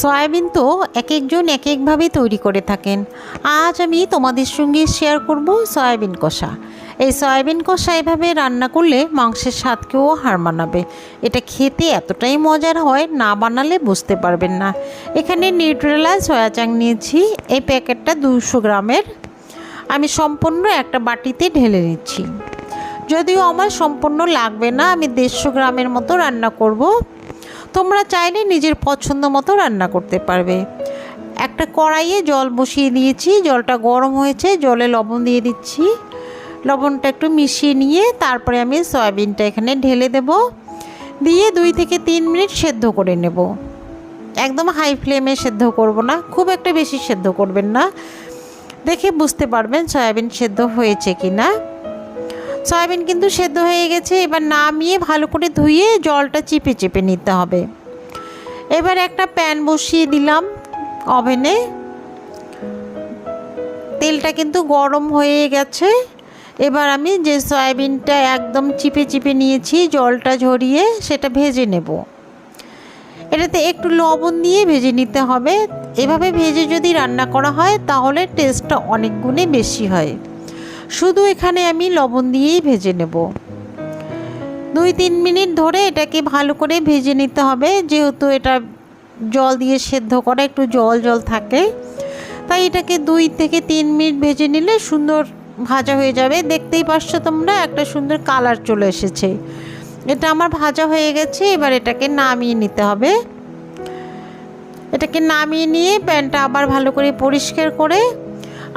Soybean তো এক একজন এক একভাবে তৈরি করে থাকেন। আজ আমি তোমাদের সঙ্গে শেয়ার করব সয়াবিন কষা। এই সয়াবিন কষা এভাবে রান্না করলে মাংসের স্বাদকেও হার মানাবে। এটা খেতে এতটাই মজার হয়, না বানালে বুঝতে পারবেন না। এখানে নিউট্রেলা সয়া চাং নিয়েছি। এই প্যাকেটটা দুশো গ্রামের। আমি সম্পূর্ণ একটা বাটিতে ঢেলে নিচ্ছি। যদিও আমার সম্পূর্ণ লাগবে না, আমি দেড়শো গ্রামের মতো রান্না করব। তোমরা চাইলে নিজের পছন্দ মতো রান্না করতে পারবে। একটা কড়াইয়ে জল বসিয়ে দিয়েছি, জলটা গরম হয়েছে, জলে লবণ দিয়ে দিচ্ছি। লবণটা একটু মিশিয়ে নিয়ে তারপরে আমি সয়াবিনটা এখানে ঢেলে দেব। দিয়ে দুই থেকে তিন মিনিট সেদ্ধ করে নেব। একদম হাই ফ্লেমে সেদ্ধ করব না, খুব একটা বেশি সেদ্ধ করবেন না। দেখে বুঝতে পারবেন সয়াবিন সেদ্ধ হয়েছে কি না সয়াবিন কিন্তু সেদ্ধ হয়ে গেছে, এবার নামিয়ে ভালো করে ধুয়ে জলটা চিপে চেপে নিতে হবে। এবার একটা প্যান বসিয়ে দিলাম ওভেনে। তেলটা কিন্তু গরম হয়ে গেছে। এবার আমি যে সয়াবিনটা একদম চিপে চিপে নিয়েছি, জলটা ঝরিয়ে সেটা ভেজে নেব। এটাতে একটু লবণ দিয়ে ভেজে নিতে হবে। এভাবে ভেজে যদি রান্না করা হয়, তাহলে টেস্টটা অনেক গুণে বেশি হয়। শুধু এখানে আমি লবণ দিয়েই ভেজে নেব। দুই তিন মিনিট ধরে এটাকে ভালো করে ভেজে নিতে হবে, যেহেতু এটা জল দিয়ে সেদ্ধ করা, একটু জল জল থাকে। তাই এটাকে দুই থেকে তিন মিনিট ভেজে নিলে সুন্দর ভাজা হয়ে যাবে। দেখতেই পাচ্ছ তোমরা, একটা সুন্দর কালার চলে এসেছে। এটা আমার ভাজা হয়ে গেছে, এবার এটাকে নামিয়ে নিতে হবে। এটাকে নামিয়ে নিয়ে প্যানটা আবার ভালো করে পরিষ্কার করে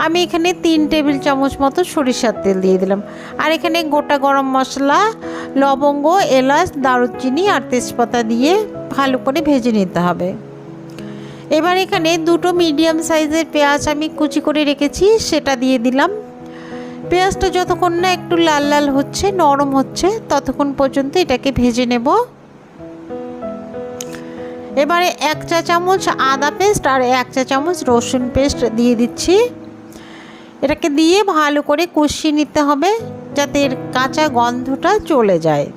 আমি এখানে তিন টেবিল চামচ মতো সরিষার তেল দিয়ে দিলাম। আর এখানে গোটা গরম মশলা, লবঙ্গ, এলাচ, দারুচিনি আর তেজপাতা দিয়ে ভালো করে ভেজে নিতে হবে। এবার এখানে দুটো মিডিয়াম সাইজের পেঁয়াজ আমি কুচি করে রেখেছি, সেটা দিয়ে দিলাম। পেঁয়াজটা যতক্ষণ না একটু লাল লাল হচ্ছে, নরম হচ্ছে, ততক্ষণ পর্যন্ত এটাকে ভেজে নেব। এবারে এক চা চামচ আদা পেস্ট আর এক চা চামচ রসুন পেস্ট দিয়ে দিচ্ছি। এটাকে দিয়ে ভালো করে কষিয়ে নিতে হবে যাতে এর কাঁচা গন্ধটা চলে যায়।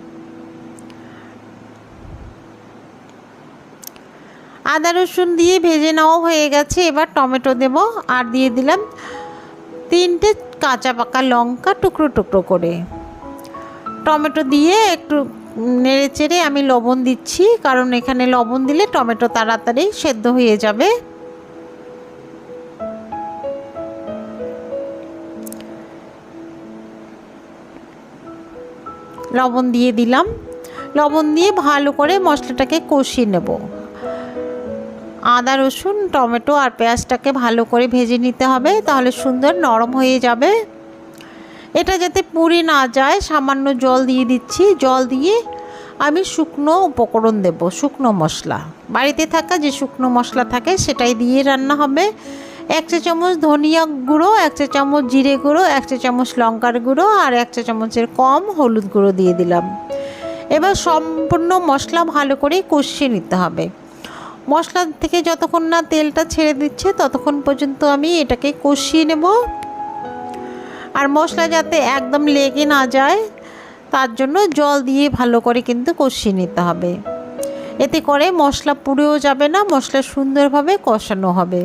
আদা রসুন দিয়ে ভেজে নেওয়া হয়ে গেছে, এবার টমেটো দেব আর দিয়ে দিলাম তিনটে কাঁচা পাকা লঙ্কা টুকরো টুকরো করে। টমেটো দিয়ে একটু নেড়ে চেড়ে আমি লবণ দিচ্ছি, কারণ এখানে লবণ দিলে টমেটো তাড়াতাড়ি সেদ্ধ হয়ে যাবে। লবণ দিয়ে দিলাম। লবণ দিয়ে ভালো করে মশলাটাকে কষিয়ে নেব। আদা, রসুন, টমেটো আর পেঁয়াজটাকে ভালো করে ভেজে নিতে হবে, তাহলে সুন্দর নরম হয়ে যাবে। এটা যাতে পুড়ে না যায়, সামান্য জল দিয়ে দিচ্ছি। জল দিয়ে আমি শুকনো উপকরণ দেব, শুকনো মশলা। বাড়িতে থাকা যে শুকনো মশলা থাকে, সেটাই দিয়ে রান্না হবে। এক চা চামচ ধনিয়া গুঁড়ো, এক চা চামচ জিরে গুঁড়ো, এক চা চামচ লঙ্কার গুঁড়ো আর এক চা চামচের কম হলুদ গুঁড়ো দিয়ে দিলাম। এবার সম্পূর্ণ মশলা ভালো করে কষিয়ে নিতে হবে। মশলা থেকে যতক্ষণ না তেলটা ছেড়ে দিচ্ছে, ততক্ষণ পর্যন্ত আমি এটাকে কষিয়ে নেব। আর মশলা যাতে একদম লেগে না যায়, তার জন্য জল দিয়ে ভালো করে কিন্তু কষিয়ে নিতে হবে। এতে করে মশলা পুড়েও যাবে না, মশলা সুন্দরভাবে কষানো হবে।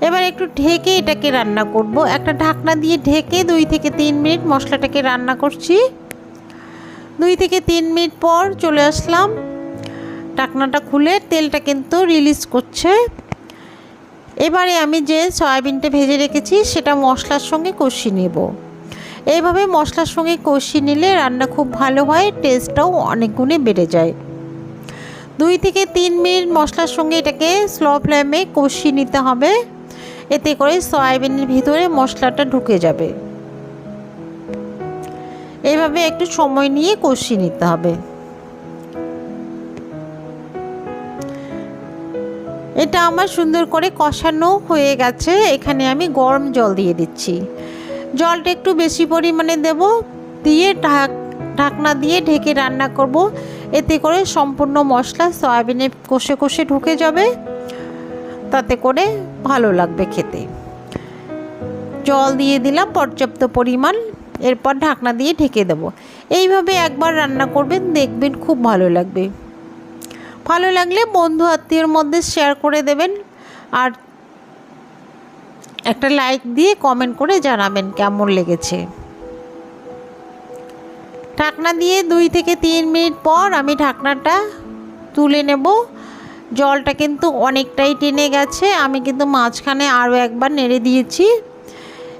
এবার একটু ঢেকে এটাকে রান্না করব। একটা ঢাকনা দিয়ে ঢেকে দুই থেকে তিন মিনিট মশলাটাকে রান্না করছি। দুই থেকে তিন মিনিট পর চলে আসলাম। ঢাকনাটা খুলে তেলটা কিন্তু রিলিজ করছে। এবারে আমি যে সয়াবিনটা ভেজে রেখেছি, সেটা মশলার সঙ্গে কষি নেব। এইভাবে মশলার সঙ্গে কষি নিলে রান্না খুব ভালো হয় টেস্টটাও অনেক গুণে বেড়ে যায়। দুই থেকে তিন মিনিট মশলার সঙ্গে এটাকে স্লো ফ্লেমে কষিয়ে নিতে হবে। এতে করে সয়াবিনের ভিতরে মশলাটা ঢুকে যাবে। এইভাবে একটু সময় নিয়ে কষিয়ে নিতে হবে। এটা আমার সুন্দর করে কষানো হয়ে গেছে। এখানে আমি গরম জল দিয়ে দিচ্ছি। জলটা একটু বেশি পরিমাণে দেব। দিয়ে ঢাক, ঢাকনা দিয়ে ঢেকে রান্না করব। এতে করে সম্পূর্ণ মশলা সয়াবিনে কষে কষে ঢুকে যাবে। তাতে করে ভালো লাগবে খেতে। জল দিয়ে দিলাম, পর্যাপ্ত পরিমাণ। এরপর ঢাকনা দিয়ে ঢেকে দেব। এইভাবে একবার রান্না করবেন, দেখবেন খুব ভালো লাগবে। ভালো লাগলে বন্ধু আত্মীয়র মধ্যে শেয়ার করে দেবেন। আর একটা লাইক দিয়ে কমেন্ট করে জানাবেন কেমন লেগেছে। ঢাকনা দিয়ে দুই থেকে তিন মিনিট পর আমি ঢাকনাটা তুলে নেব। জলটা কিন্তু অনেকটাই টেনে গেছে। আমি কিন্তু মাঝখানে আরও একবার নেড়ে দিয়েছি।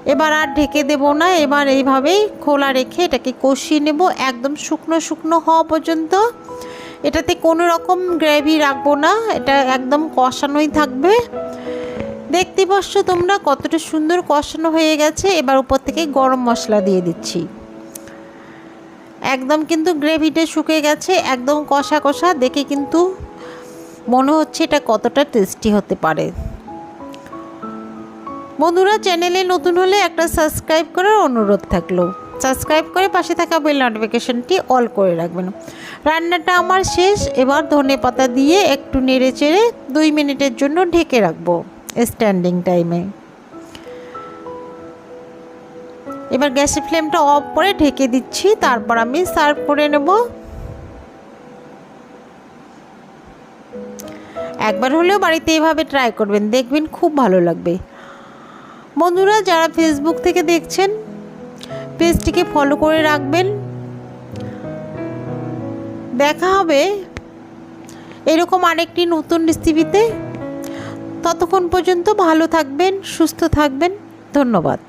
এবার আর ঢেকে দেব না। এবার এইভাবেই খোলা রেখে এটাকে কষিয়ে নেব। একদম শুকনো শুকনো হওয়া পর্যন্ত। এটাতে কোনো রকম গ্রেভি রাখব না। এটা একদম কষানোই থাকবে। দেখতে পাচ্ছ তোমরা কতটা সুন্দর কষানো হয়ে গেছে। এবার উপর থেকে গরম মশলা দিয়ে দিচ্ছি। একদম কিন্তু গ্রেভিটা শুকে গেছে। একদম কষা কষা। দেখে কিন্তু মনে হচ্ছে এটা কতটা টেস্টি হতে পারে। বন্ধুরা চ্যানেলে নতুন হলে একটা সাবস্ক্রাইব করার অনুরোধ থাকল। সাবস্ক্রাইব করে পাশে থাকা বেল নোটিফিকেশনটি অল করে রাখবেন। রান্নাটা আমার শেষ, এবার ধনে পাতা দিয়ে একটু নেড়ে চেড়ে দুই মিনিটের জন্য ঢেকে রাখব স্ট্যান্ডিং টাইমে এবার গ্যাসের ফ্লেমটা অফ করে ঢেকে দিচ্ছি, তারপর আমি সার্ভ করে নেব। একবার হলেও বাড়িতে এভাবে ট্রাই করবেন, দেখবেন খুব ভালো লাগবে। বন্ধুরা, যারা ফেসবুক থেকে দেখছেন, পেজটিকে ফলো করে রাখবেন। দেখা হবে এরকম আরেকটি নতুন রেসিপিতে ততক্ষণ পর্যন্ত ভালো থাকবেন, সুস্থ থাকবেন। ধন্যবাদ।